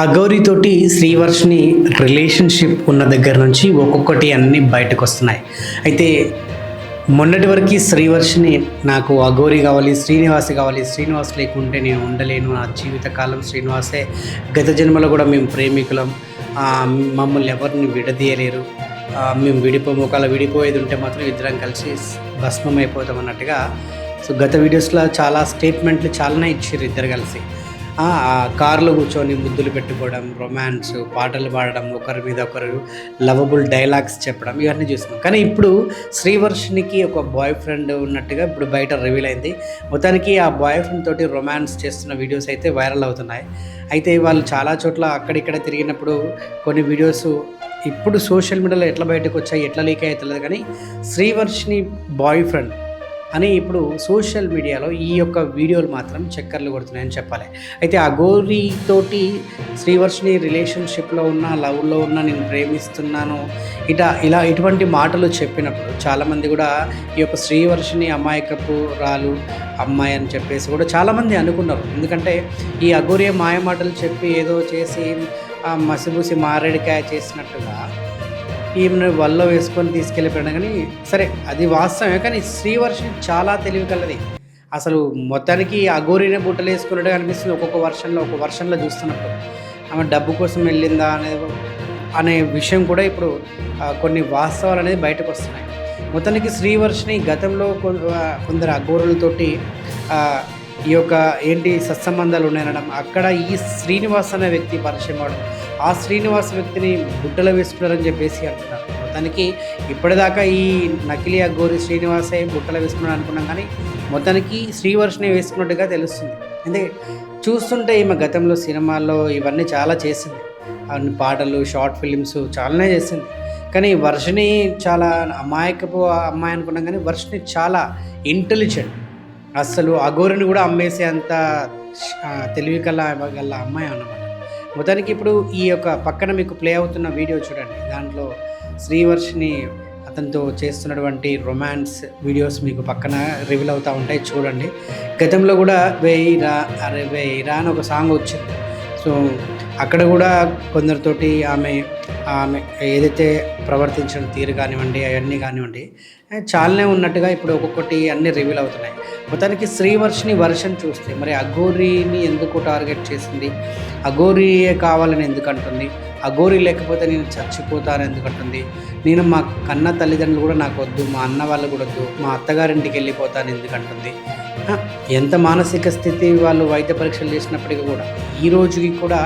అగౌరితోటి Srivarshini relationship ఉన్న దగ్గర నుంచి ఒక్కొక్కటి అన్నీ బయటకు వస్తున్నాయి. అయితే మొన్నటి వరకు శ్రీవర్షిని నాకు అగౌరి కావాలి శ్రీనివాస్ కావాలి శ్రీనివాస్ లేకుంటే నేను ఉండలేను. నా జీవితకాలం శ్రీనివాసే. గత జన్మలో కూడా మేము ప్రేమికులం. మమ్మల్ని ఎవరిని విడదీయలేరు. మేము విడిపోము ఒకవేళ విడిపోయేది ఉంటే మాత్రం ఇద్దరం కలిసి భస్మం అయిపోతాం అన్నట్టుగా. సో గత వీడియోస్లో చాలా స్టేట్మెంట్లు చాలానే ఇచ్చారు ఇద్దరు కలిసి. కార్లో కూర్చొని ముద్దులు పెట్టుకోవడం రొమాన్స్ పాటలు పాడడం ఒకరి మీద ఒకరు లవబుల్ డైలాగ్స్ చెప్పడం ఇవన్నీ చూస్తున్నాం కానీ ఇప్పుడు శ్రీవర్షినికి ఒక బాయ్ ఫ్రెండ్ ఉన్నట్టుగా ఇప్పుడు బయట రివీల్ అయింది. మొత్తానికి ఆ బాయ్ ఫ్రెండ్ తోటి రొమాన్స్ చేస్తున్న వీడియోస్ అయితే వైరల్ అవుతున్నాయి. అయితే వాళ్ళు చాలా చోట్ల అక్కడిక్కడ తిరిగినప్పుడు కొన్ని వీడియోస్ ఇప్పుడు సోషల్ మీడియాలో ఎట్లా బయటకు వచ్చాయి ఎట్లా లీక్ అయ్యో తెలియదు. కానీ శ్రీవర్షిని బాయ్ ఫ్రెండ్ అని ఇప్పుడు సోషల్ మీడియాలో ఈ యొక్క వీడియోలు మాత్రం చక్కర్లు కొడుతున్నాయని చెప్పాలి. అయితే ఆ గోరీతోటి శ్రీవర్షిని రిలేషన్షిప్లో ఉన్న లవ్లో ఉన్న నేను ప్రేమిస్తున్నాను. ఇట ఇలా ఇటువంటి మాటలు చెప్పినప్పుడు చాలామంది కూడా ఈ యొక్క శ్రీవర్షిని అమాయకపు రాలు అమ్మాయి అని చెప్పేసి కూడా చాలామంది అనుకున్నారు. ఎందుకంటే ఈ అఘోరి మాయ మాటలు చెప్పి ఏదో చేసి ఆ మసిబూసి మారేడికాయ చేసినట్టుగా ఈమెను వల్ల వేసుకొని తీసుకెళ్ళిపోయాడు కానీ సరే అది వాస్తవమే కానీ శ్రీవర్షం చాలా తెలివి కలది. అసలు మొత్తానికి అఘోరిన బుట్టలు వేసుకున్నట్టు అనిపిస్తుంది ఒక్కొక్క వర్షంలో ఒక్కొక్క వర్షంలో చూస్తున్నప్పుడు. ఆమె డబ్బు కోసం వెళ్ళిందా అనే అనే విషయం కూడా ఇప్పుడు కొన్ని వాస్తవాలు అనేది బయటకు వస్తున్నాయి. మొత్తానికి శ్రీవర్షిని గతంలో కొందరు అఘోరులతోటి ఈ యొక్క ఏంటి సత్సంబంధాలు ఉన్నాయనడం అక్కడ ఈ శ్రీనివాస్ అనే వ్యక్తి పరిచయం అవడం. ఆ శ్రీనివాస్ వ్యక్తిని బుట్టలో వేసుకున్నారని చెప్పేసి అంటున్నారు. మొత్తానికి ఇప్పటిదాకా ఈ నకిలీ అఘోరి శ్రీనివాసే బుట్టలో వేసుకున్నాడు అనుకున్నాం కానీ మొత్తానికి శ్రీవర్షిని వేసుకున్నట్టుగా తెలుస్తుంది. అంటే చూస్తుంటే ఈమె గతంలో సినిమాల్లో ఇవన్నీ చాలా చేసింది. అన్ని పాటలు షార్ట్ ఫిలిమ్స్ చాలానే చేసింది. కానీ వర్షిని చాలా అమాయకపు అమ్మాయి అనుకున్నాం కానీ వర్షిని చాలా ఇంటెలిజెంట్. అస్సలు అఘోరిని కూడా అమ్మేసే అంత తెలివి కల గల అమ్మాయి అన్నమాట. మొత్తానికి ఇప్పుడు ఈ యొక్క పక్కన మీకు ప్లే అవుతున్న వీడియో చూడండి. దాంట్లో శ్రీవర్షిని అతనితో చేస్తున్నటువంటి రొమాన్స్ వీడియోస్ మీకు పక్కన రివీల్ అవుతూ ఉంటాయి చూడండి. గతంలో కూడా వేయి రా అరే వేయి రా అని ఒక సాంగ్ వచ్చింది. సో అక్కడ కూడా కొందరితోటి ఆమె ఆమె ఏదైతే ప్రవర్తించిన తీరు కానివ్వండి అవన్నీ కానివ్వండి చాలానే ఉన్నట్టుగా ఇప్పుడు ఒక్కొక్కటి అన్నీ రివీల్ అవుతున్నాయి. మొత్తానికి శ్రీవర్షిని వర్షన్ చూస్తే మరి అఘోరిని ఎందుకు టార్గెట్ చేసింది? అఘోరియే కావాలని ఎందుకు అంటుంది? అఘోరి లేకపోతే నేను చచ్చిపోతాను ఎందుకంటుంది నేను మా కన్న తల్లిదండ్రులు కూడా నాకు వద్దు మా అన్న వాళ్ళు కూడా వద్దు మా అత్తగారింటికి వెళ్ళిపోతాను ఎందుకంటుంది ఎంత మానసిక స్థితి వాళ్ళు వైద్య పరీక్షలు చేసినప్పటికీ కూడా ఈ రోజుకి కూడా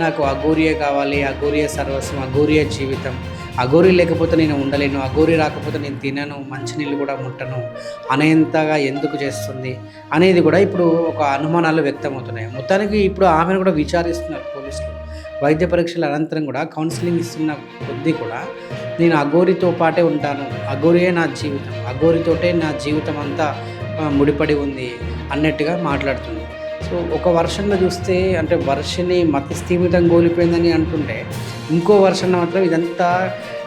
నాకు అఘోరియే కావాలి అఘోరియే సర్వస్వం అఘోరియే జీవితం. అఘోరి లేకపోతే నేను ఉండలేను అఘోరి రాకపోతే నేను తినను మంచినీళ్ళు కూడా ముట్టను. అనేంతగా ఎందుకు చేస్తుంది? అనేది కూడా ఇప్పుడు ఒక అనుమానాలు వ్యక్తమవుతున్నాయి. మొత్తానికి ఇప్పుడు ఆమెను కూడా విచారిస్తున్నారు పోలీసులు. వైద్య పరీక్షల అనంతరం కూడా కౌన్సిలింగ్ ఇస్తున్న కొద్దీ కూడా నేను అఘోరితో పాటే ఉంటాను. అఘోరియే నా జీవితం. అఘోరితోటే నా జీవితం అంతా ముడిపడి ఉంది అన్నట్టుగా మాట్లాడుతుంది. సో ఒక వర్షంలో చూస్తే అంటే వర్షని మతి స్థీమితం కోల్పోయిందని అంటుంటే ఇంకో వర్షం మాత్రం ఇదంతా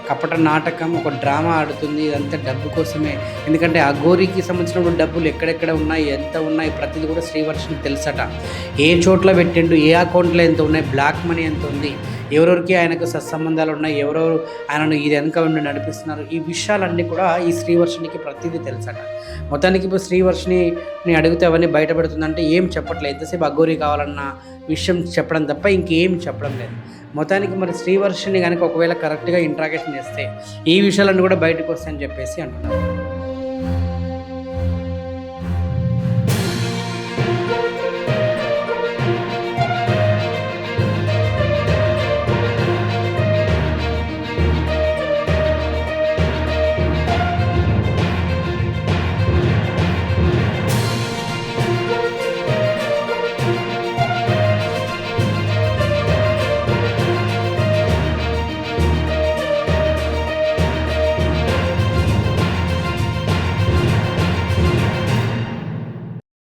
కపట నాటకం ఒక డ్రామా ఆడుతుంది. ఇదంతా డబ్బు కోసమే. ఎందుకంటే ఆ గోరికి సంబంధించిన డబ్బులు ఎక్కడెక్కడ ఉన్నాయి ఎంత ఉన్నాయి ప్రతిదీ కూడా శ్రీవర్షికి తెలుసట. ఏ చోట్ల పెట్టిండు ఏ అకౌంట్లో ఎంత ఉన్నాయి బ్లాక్ మనీ ఎంత ఉంది ఎవరెవరికి ఆయనకు సత్సంబంధాలు ఉన్నాయి ఎవరెవరు ఆయనను ఇది వెనక ఉండి నడిపిస్తున్నారు. ఈ విషయాలన్నీ కూడా ఈ శ్రీవర్షినికి ప్రతిదీ తెలుసట. మొత్తానికి ఇప్పుడు శ్రీవర్షిని అడిగితే అవన్నీ బయటపెడుతుందంటే ఏం చెప్పట్లేదు ఎంతసేపు అగోరి కావాలన్న విషయం చెప్పడం తప్ప ఇంకేం చెప్పడం లేదు. మొత్తానికి మరి శ్రీవర్షిని కనుక ఒకవేళ కరెక్ట్గా ఇంట్రాగేషన్ చేస్తే ఈ విషయాలన్నీ కూడా బయటకు వస్తాయని చెప్పేసి అంటున్నారు.